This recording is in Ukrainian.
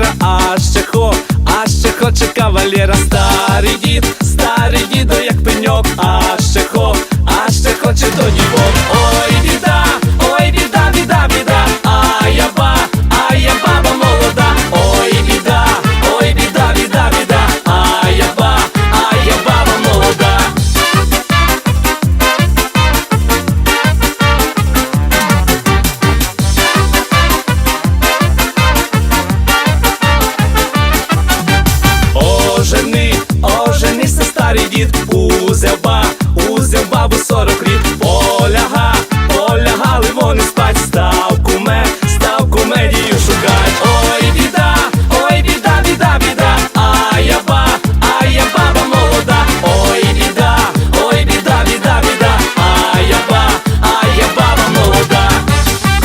кавалера, а ще хо, а ще хоче кавалера, старий дід, старий дідо, як пеньок, а ще хо, а ще хоче до дівок. Ой